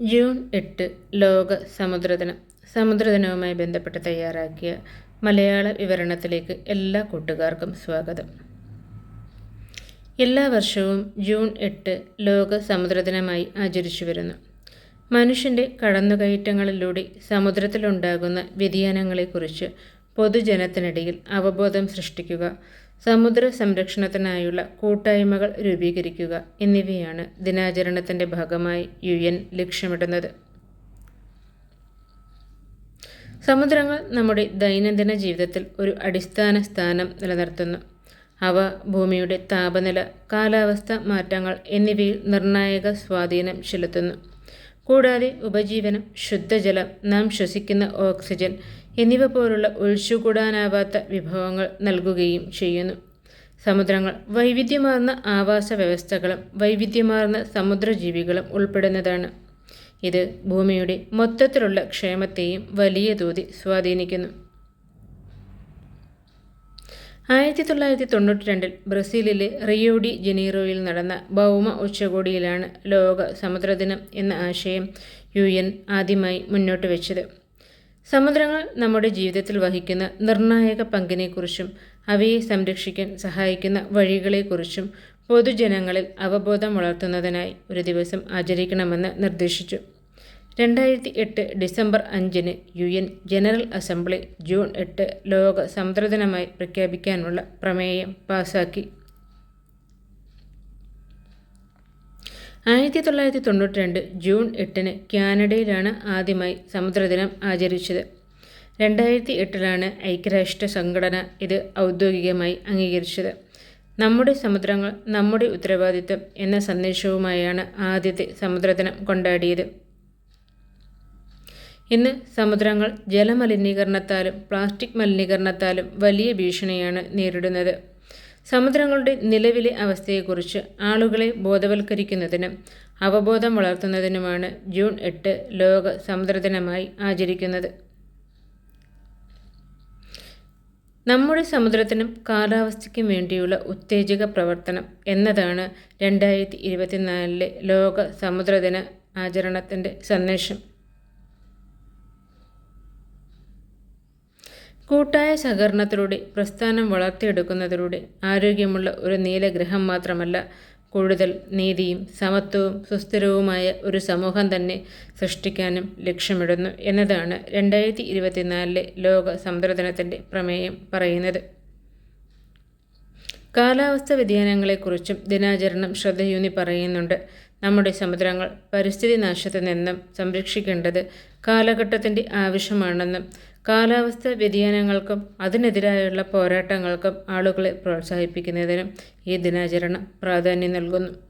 June എട്ട് ലോക സമുദ്രദിനം. സമുദ്രദിനവുമായി ബന്ധപ്പെട്ട് തയ്യാറാക്കിയ മലയാള വിവരണത്തിലേക്ക് എല്ലാ കൂട്ടുകാർക്കും സ്വാഗതം. എല്ലാ വർഷവും ജൂൺ എട്ട് ലോക സമുദ്രദിനമായി ആചരിച്ചു വരുന്നു. മനുഷ്യന്റെ കടന്നുകയറ്റങ്ങളിലൂടെ സമുദ്രത്തിലുണ്ടാകുന്ന വ്യതിയാനങ്ങളെക്കുറിച്ച് പൊതുജനത്തിനിടയിൽ അവബോധം സൃഷ്ടിക്കുക സമുദ്ര സംരക്ഷണത്തിനായുള്ള കൂട്ടായ്മകൾ രൂപീകരിക്കുക എന്നിവയാണ് ദിനാചരണത്തിന്റെ ഭാഗമായി യു എൻ ലക്ഷ്യമിടുന്നത്. സമുദ്രങ്ങൾ നമ്മുടെ ദൈനംദിന ജീവിതത്തിൽ ഒരു അടിസ്ഥാന സ്ഥാനം നിലനിർത്തുന്നു. അവ ഭൂമിയുടെ താപനില കാലാവസ്ഥ മാറ്റങ്ങൾ എന്നിവയിൽ നിർണായക സ്വാധീനം ചെലുത്തുന്നു. കൂടാതെ ഉപജീവനം ശുദ്ധജലം നാം ശ്വസിക്കുന്ന ഓക്സിജൻ എന്നിവ പോലുള്ള ഒഴിച്ചുകൂടാനാവാത്ത വിഭവങ്ങൾ നൽകുകയും ചെയ്യുന്നു. സമുദ്രങ്ങൾ വൈവിധ്യമാർന്ന ആവാസ വ്യവസ്ഥകളും വൈവിധ്യമാർന്ന സമുദ്രജീവികളും ഉൾപ്പെടുന്നതാണ്. ഇത് ഭൂമിയുടെ മൊത്തത്തിലുള്ള ക്ഷേമത്തെയും വലിയ തോതിൽ സ്വാധീനിക്കുന്നു. ആയിരത്തി തൊള്ളായിരത്തി തൊണ്ണൂറ്റി രണ്ടിൽ ബ്രസീലിലെ റിയോഡി ജനീറോയിൽ നടന്ന ഭൗമ ഉച്ചകോടിയിലാണ് ലോക സമുദ്രദിനം എന്ന ആശയം യു എൻ ആദ്യമായി മുന്നോട്ട് വെച്ചത്. സമുദ്രങ്ങൾ നമ്മുടെ ജീവിതത്തിൽ വഹിക്കുന്ന നിർണായക പങ്കിനെക്കുറിച്ചും അവയെ സംരക്ഷിക്കാൻ സഹായിക്കുന്ന വഴികളെക്കുറിച്ചും പൊതുജനങ്ങളിൽ അവബോധം വളർത്തുന്നതിനായി ഒരു ദിവസം ആചരിക്കണമെന്ന് നിർദ്ദേശിച്ചു. രണ്ടായിരത്തി എട്ട് ഡിസംബർ അഞ്ചിന് U N general assembly June എട്ട് ലോക സമുദ്രദിനമായി പ്രഖ്യാപിക്കാനുള്ള പ്രമേയം പാസാക്കി. ആയിരത്തി തൊള്ളായിരത്തി തൊണ്ണൂറ്റി രണ്ട് ജൂൺ എട്ടിന് കാനഡയിലാണ് ആദ്യമായി സമുദ്രദിനം ആചരിച്ചത്. രണ്ടായിരത്തി എട്ടിലാണ് ഐക്യരാഷ്ട്ര സംഘടന ഇത് ഔദ്യോഗികമായി അംഗീകരിച്ചത്. നമ്മുടെ സമുദ്രങ്ങൾ നമ്മുടെ ഉത്തരവാദിത്വം എന്ന സന്ദേശവുമായാണ് ആദ്യത്തെ സമുദ്രദിനം കൊണ്ടാടിയത്. ഇന്ന് സമുദ്രങ്ങൾ ജലമലിനീകരണത്താലും പ്ലാസ്റ്റിക് മലിനീകരണത്താലും വലിയ ഭീഷണിയാണ് നേരിടുന്നത്. സമുദ്രങ്ങളുടെ നിലവിലെ അവസ്ഥയെക്കുറിച്ച് ആളുകളെ ബോധവൽക്കരിക്കുന്നതിനും അവബോധം വളർത്തുന്നതിനുമാണ് ജൂൺ എട്ട് ലോക സമുദ്രദിനമായി ആചരിക്കുന്നത്. നമ്മുടെ സമുദ്രത്തിനും കാലാവസ്ഥയ്ക്കും വേണ്ടിയുള്ള ഉത്തേജക പ്രവർത്തനം എന്നതാണ് രണ്ടായിരത്തി ഇരുപത്തിനാലിലെ ലോക സമുദ്രദിന ആചരണത്തിന്റെ സന്ദേശം. കൂട്ടായ സഹകരണത്തിലൂടെ പ്രസ്ഥാനം വളർത്തിയെടുക്കുന്നതിലൂടെ ആരോഗ്യമുള്ള ഒരു നീലഗ്രഹം മാത്രമല്ല കൂടുതൽ നീതിയും സമത്വവും സുസ്ഥിരവുമായ ഒരു സമൂഹം തന്നെ സൃഷ്ടിക്കാനും ലക്ഷ്യമിടുന്നു എന്നതാണ് രണ്ടായിരത്തി ഇരുപത്തിനാലിലെ ലോക സമുദ്രദിനത്തിന്റെ പ്രമേയം പറയുന്നത്. കാലാവസ്ഥ വ്യതിയാനങ്ങളെക്കുറിച്ചും ദിനാചരണം ശ്രദ്ധയൂന്നി പറയുന്നുണ്ട്. നമ്മുടെ സമുദ്രങ്ങൾ പരിസ്ഥിതി നാശത്തിൽ നിന്നും സംരക്ഷിക്കേണ്ടത് കാലഘട്ടത്തിന്റെ ആവശ്യമാണെന്നും കാലാവസ്ഥ വ്യതിയാനങ്ങൾക്കും അതിനെതിരായുള്ള പോരാട്ടങ്ങൾക്കും ആളുകളെ പ്രോത്സാഹിപ്പിക്കുന്നതിനും ഈ ദിനാചരണം പ്രാധാന്യം നൽകുന്നു.